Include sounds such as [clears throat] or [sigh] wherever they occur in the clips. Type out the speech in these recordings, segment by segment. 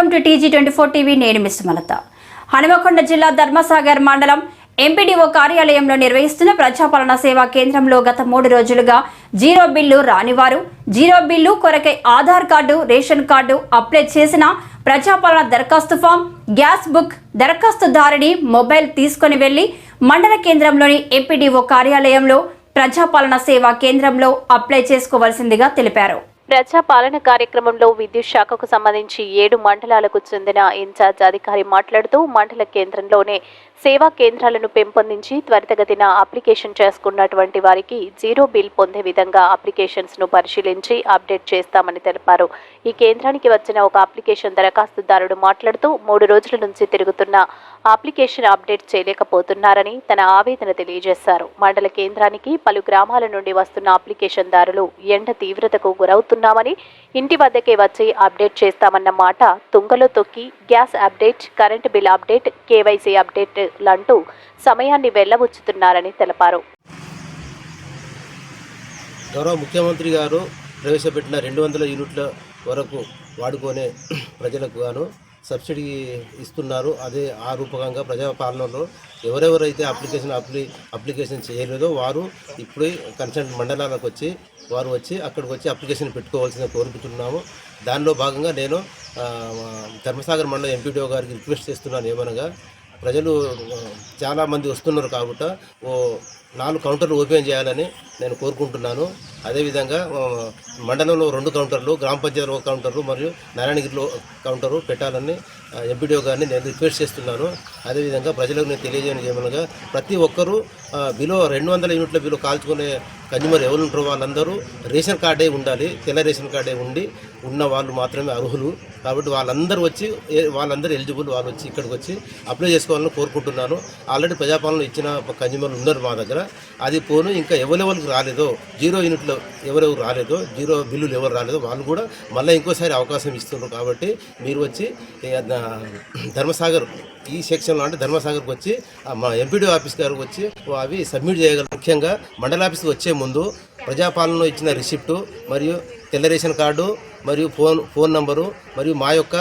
Welcome to TG twenty four TV. నేను miss Malatha. Hanumakonda జిల్లా ధర్మసాగర్ మండలం ఎంపీడీఓ కార్యాలయంలో నిర్వహిస్తున్న ప్రజాపాలన సేవా కేంద్రంలో గత మూడు రోజులుగా జీరో బిల్లు రానివారు. జీరో బిల్లు కొరకై Aadhaar card ration card apply చేసిన ప్రజాపాలన దరఖాస్తు ఫామ్ గ్యాస్ బుక్ దరఖాస్తుదారుని మొబైల్ తీసుకొని వెళ్ళి మండల కేంద్రంలోని ఎంపీడీఓ కార్యాలయంలో ప్రజాపాలన సేవా కేంద్రంలో అప్లై చేసుకోవాల్సిందిగా తెలిపారు. ప్రజా పాలన కార్యక్రమంలో విద్యుత్ శాఖకు సంబంధించి ఏడు మండలాలకు చెందిన ఇన్ఛార్జ్ అధికారి మాట్లాడుతూ మండల కేంద్రంలోనే సేవా కేంద్రాలను పెంపొందించి త్వరితగతిన అప్లికేషన్ చేసుకున్నటువంటి వారికి జీరో బిల్ పొందే విధంగా అప్లికేషన్స్ను పరిశీలించి అప్డేట్ చేస్తామని తెలిపారు. ఈ కేంద్రానికి వచ్చిన ఒక అప్లికేషన్ దరఖాస్తుదారుడు మాట్లాడుతూ మూడు రోజుల నుంచి తిరుగుతున్న అప్లికేషన్ అప్డేట్ చేయలేకపోతున్నారని తన ఆవేదన తెలియజేశారు. మండల కేంద్రానికి పలు గ్రామాల నుండి వస్తున్న అప్లికేషన్ దారులు ఎండ తీవ్రతకు గురవుతున్నామని ఇంటి వద్దకే వచ్చి అప్డేట్ చేస్తామన్న మాట తుంగలో తొక్కి gas update current bill update KYC update లంటూ సమయాన్ని వెళ్ళబుచ్చుతున్నారని తెలిపారు. గౌరవ ముఖ్యమంత్రి గారు ప్రవేశపెట్టిన రెండు వందల యూనిట్ల వరకు వాడుకునే ప్రజలకు గాను సబ్సిడీ ఇస్తున్నారు. అదే ఆ రూపకంగా ప్రజాపాలనలో ఎవరెవరైతే అప్లికేషన్ అప్లి అప్లికేషన్ చేయలేదో వారు ఇప్పుడే కన్సర్న్ మండలాలకు వచ్చి వారు వచ్చి అక్కడికి వచ్చి అప్లికేషన్ పెట్టుకోవాల్సిన కోరుకుంటున్నాము. దానిలో భాగంగా నేను ధర్మసాగర్ మండలం ఎంపీడీఓ గారికి రిక్వెస్ట్ చేస్తున్నాను ఏమనగా ప్రజలు చాలామంది వస్తున్నారు కాబట్టి ఓ నాలుగు కౌంటర్లు ఓపెన్ చేయాలని నేను కోరుకుంటున్నాను. అదేవిధంగా మండలంలో రెండు కౌంటర్లు గ్రామ పంచాయతీలో ఒక కౌంటర్లు మరియు నారాయణగిరిలో కౌంటరు పెట్టాలని ఎంపీడీఓ గారిని నేను రిక్వెస్ట్ చేస్తున్నాను. అదేవిధంగా ప్రజలకు నేను తెలియజేయడం ఏమనగా ప్రతి ఒక్కరూ బిలో రెండు వందల యూనిట్ల బిలో కాల్చుకునే కన్జ్యూమర్ ఎవరు ఉంటారో వాళ్ళందరూ రేషన్ కార్డే ఉండాలి తెల్ల రేషన్ కార్డే ఉండి ఉన్న వాళ్ళు మాత్రమే అర్హులు. కాబట్టి వాళ్ళందరూ వచ్చి వాళ్ళందరూ ఎలిజిబుల్ వాళ్ళు వచ్చి ఇక్కడికి వచ్చి అప్లై చేసుకోవాలని కోరుకుంటున్నాను. ఆల్రెడీ ప్రజాపాలన ఇచ్చిన కన్జ్యూమర్లు ఉన్నారు మా దగ్గర. అది పోను ఇంకా ఎవరెవరికి రాలేదో జీరో యూనిట్లో ఎవరెవరు రాలేదో జీరో బిల్లులు ఎవరు రాలేదో వాళ్ళు కూడా మళ్ళీ ఇంకోసారి అవకాశం ఇస్తున్నారు కాబట్టి మీరు వచ్చి ధర్మసాగర్ ఈ సెక్షన్లో అంటే ధర్మసాగర్కి వచ్చి మా ఎంపీడీ ఆఫీస్ గారికి వచ్చి అవి సబ్మిట్ చేయగలరు ముఖ్యంగా మండల ఆఫీస్కి వచ్చే ముందు ప్రజాపాలనలో ఇచ్చిన రిసిప్టు మరియు తెల్ల రేషన్ కార్డు మరియు ఫోన్ ఫోన్ నంబరు మరియు మా యొక్క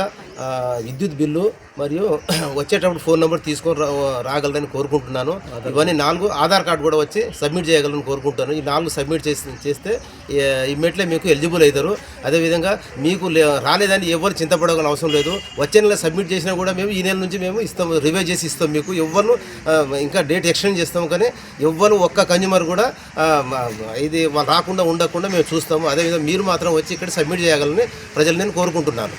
విద్యుత్ బిల్లు మరియు [clears throat] వచ్చేటప్పుడు ఫోన్ నెంబర్ తీసుకొని రా రాగలరని కోరుకుంటున్నాను. ఇవన్నీ నాలుగు ఆధార్ కార్డు కూడా వచ్చి సబ్మిట్ చేయగలరని కోరుకుంటాను ఈ నాలుగు సబ్మిట్ చేసి చేస్తే ఇమ్మీడియట్లీ మీకు ఎలిజిబుల్ అవుతారు. అదేవిధంగా మీకు లే- రాలేదని ఎవరు చింతపడగల అవసరం లేదు. వచ్చే నెల సబ్మిట్ చేసినా కూడా మేము ఈ నెల నుంచి మేము ఇస్తాం రివైజ్ చేసి ఇస్తాం మీకు. ఎవరు ఇంకా డేట్ ఎక్స్టెండ్ చేస్తాం కానీ ఎవ్వరు ఒక్క కన్జ్యూమర్ కూడా ఇది రాకుండా ఉండకుండా మేము చూస్తాము. అదేవిధంగా మీరు మాత్రం వచ్చి ఇక్కడ సబ్మిట్ చేయగలని ప్రజలు నేను కోరుకుంటున్నాను.